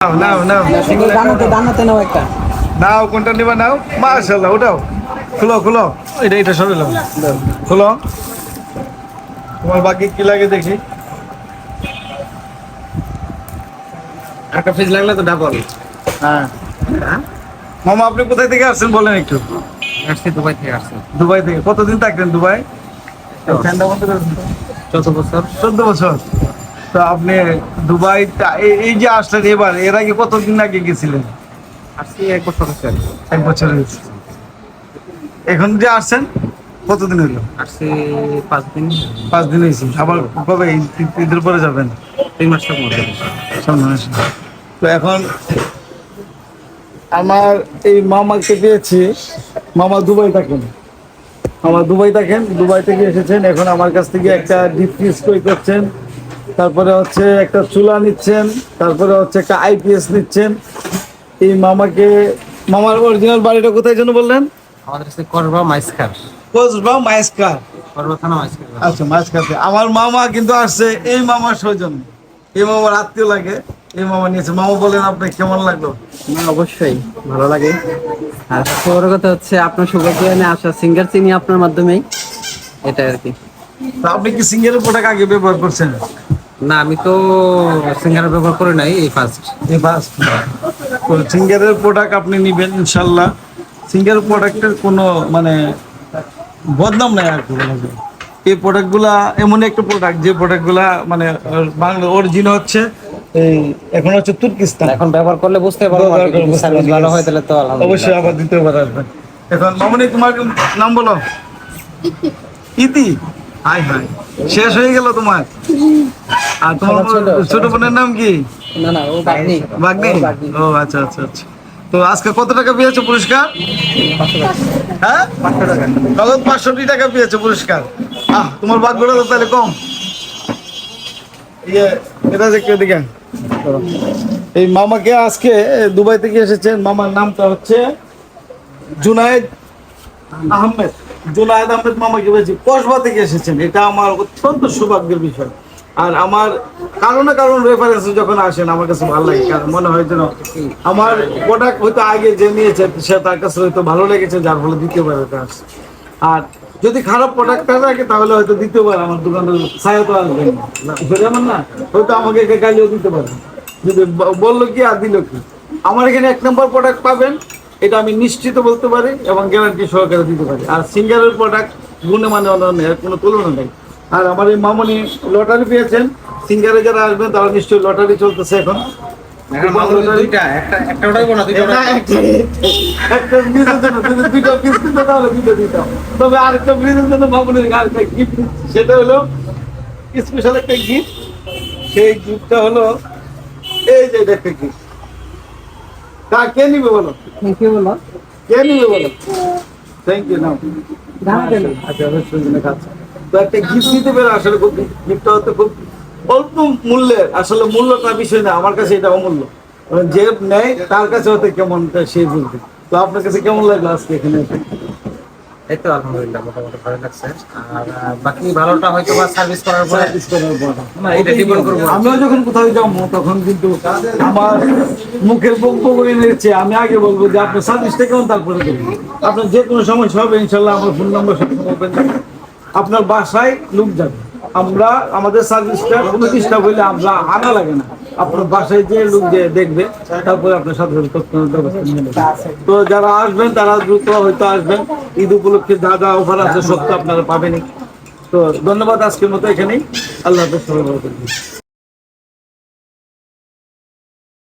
নাও নাও নাও। দানাতে দানাতে নাও একটা। নাও কোনটা নিবা নাও? মাশাআল্লাহ ওটাও খুলো খুলো। এটা এটা সরে নাও। খুলো। তোমার বাকি কি লাগে দেখি? একটা ফ্রিজ লাগলে তো ডাবল হ্যাঁ। মামা আপনি কোথায় থেকে আসছেন বলেন একটু? আসছি দুবাই থেকে আসছে। দুবাই থেকে। কতদিন থাকতেন দুবাই। চোদ্দ বছর। চোদ্দ বছর। তো আপনি দুবাই এই যে আসলেন এবার এর আগে কতদিন আগে গেছিলেন? আসছি এক বছর হচ্ছে। এক বছর হয়েছে। এখন যে আসছেন কতদিন হইল আসছি পাঁচ দিন। পাঁচ দিন হয়েছে। আবার কবে? ঈদ- ঈদ- ঈদের পরে যাবেন? তিন মাস সামনে তো এখন আমার এই মামাকে পেয়েছি। মামা দুবাই থাকেন। মামা দুবাই থাকেন দুবাই থেকে এসেছেন। এখন আমার কাছ থেকে একটা ডিপ ফ্রিজ করছেন তারপরে হচ্ছে একটা চুলা নিচ্ছেন তারপরে হচ্ছে একটা আইপিএস নিচ্ছেন। এই মামাকে মামার অরিজিনাল বাড়িটা কোথায় যেন বললেন? আমাদের কাছে করবা মাইসকার। কোচবা মাইস্কার। করবা থানা মাইসকার। আচ্ছা আমার মামা কিন্তু আসছে এই মামার সৌজন্য। এই মামার আত্মীয় লাগে এই মামা নিয়েছে। মামা বলেন আপনি কেমন লাগল? না অবশ্যই ভালো লাগে। আর সবচেয়ে বড় কথা হচ্ছে আপনার সৌভাগ্যে আসা সিঙ্গার চিনি আপনার মাধ্যমেই। এটা আর কি। তা আপনি কি সিঙ্গেলের প্রোডাক্ট আগে ব্যবহার করছেন? না আমি তো সিঙ্গার ব্যবহার করে নাই এই ফার্স্ট এই ফার্স্ট তো সিঙ্গারের প্রোডাক্ট আপনি নেবেন ইনশাল্লাহ। সিঙ্গারের প্রোডাক্টের কোনো মানে বদনাম নাই আর কি বলা যায়। এই প্রোডাক্টগুলা এমন একটা প্রোডাক্ট যে প্রোডাক্টগুলা মানে বাংলা অরিজিন হচ্ছে এই এখন হচ্ছে তুর্কিস্তান। এখন ব্যবহার করলে বুঝতে পারব সার্ভিস ভালো হয় তাহলে তো আলহামদুলিল্লাহ। অবশ্যই আবার দ্বিতীয়বার আসবেন এখন মামনি তোমার নাম বলো। ইতি? Hi hi. শেষ হয়ে গেল তোমার? আর তোমার ছোট বোনের নাম কি? না না ও বাগনি বাগনি ও আচ্ছা আচ্ছা আচ্ছা। তো আজকে কত টাকা পেয়েছ পুরস্কার? হ্যাঁ? নগদ পাঁচশোটি টাকা পেয়েছ পুরস্কার। আহ তোমার ভাগ্যটা তো তাহলে কম। ইয়ে এটা যে কেউ এই মামাকে আজকে দুবাই থেকে এসেছেন। মামার নামটা হচ্ছে জুনায়েদ আহমেদ। জুনায়েদ আহমেদ মামাকে বলছি? কসবা থেকে এসেছেন, এটা আমার অত্যন্ত সৌভাগ্যের বিষয়। আর আমার কারও না কারণ রেফারেন্স যখন আসেন, আমার কাছে ভালো লাগে, কারণ মনে হয় যেন আমার প্রোডাক্ট হয়তো আগে যে নিয়েছে, সে তার কাছে হয়তো ভালো লেগেছে, যার ফলে দ্বিতীয়বার এটা আসছে। আর যদি খারাপ প্রোডাক্ট থাকে, তাহলে হয়তো দ্বিতীয়বার আমার দোকানে ছায়া তো আসবে না। না হয়তো আমাকে গালিও দিতে পারে। যদি বলল কি আর দিল কি? আমার এখানে এক নম্বর প্রোডাক্ট পাবেন এটা আমি নিশ্চিত বলতে পারি এবং গ্যারান্টি সহকারে দিতে পারি। আর সিঙ্গারের প্রোডাক্ট গুণে মানে অনন্য এর কোনো তুলনা নেই। আর আমার এই মামনি লটারি পেয়েছেন। সিঙ্গারে যারা আসবেন তারা নিশ্চয়ই লটারি চলতেছে এখন। দিতাম। তবে আরেকটা ব্রিজের জন্য মামুনের আরেকটা গিফট সেটা হলো স্পেশাল একটা গিফট সেই গিফটটা হলো এই যে একটা গিফট তা কে নিবে বলো? থ্যাংক ইউ বলো? কে নিবে বলো? থ্যাংক ইউ নাও। আচ্ছা তো একটা গিফট দিতে পেরে আসলে খুব গিফটটা হতে খুব অল্প মূল্যের আসলে মূল্যটা বিষয় না আমার কাছে এটা অমূল্য যে নেয় তার কাছে হতে কেমনটা সে বুঝবে তো আপনার কাছে কেমন লাগল আজকে এখানে? এই তো আলহামদুলিল্লাহ মোটামুটি ভালো লাগছে আর বাকি ভালোটা হয়তো বা সার্ভিস করার পরে Service করার পর। না, এটা করব। করব। যখন কোথাও যাব তখন কিন্তু আমার মুখের বক্তব্য নিচ্ছে আমি আগে বলব যে আপনার সার্ভিসটা কেমন তারপরে দেবো আপনার যে কোনো সমস্যা হবে ইনশাল্লাহ আমার ফোন নম্বর সবসময় থাকবে। আপনার বাসায় লোক যাবে আমরা আমাদের সার্ভিসটা কোনো ডিস্টার্ব হইলে আমরা আনা লাগে না আপনার বাসায় যে লোক যে দেখবে, তারপরে আপনার সাথে ব্যবস্থা তো যারা আসবেন, তারা দ্রুত হয়তো আসবেন। ঈদ উপলক্ষে যা যা অফার আছে তো আপনারা পাবেনই। তো ধন্যবাদ আজকের মতো এখানেই। আল্লাহ হাফেজ।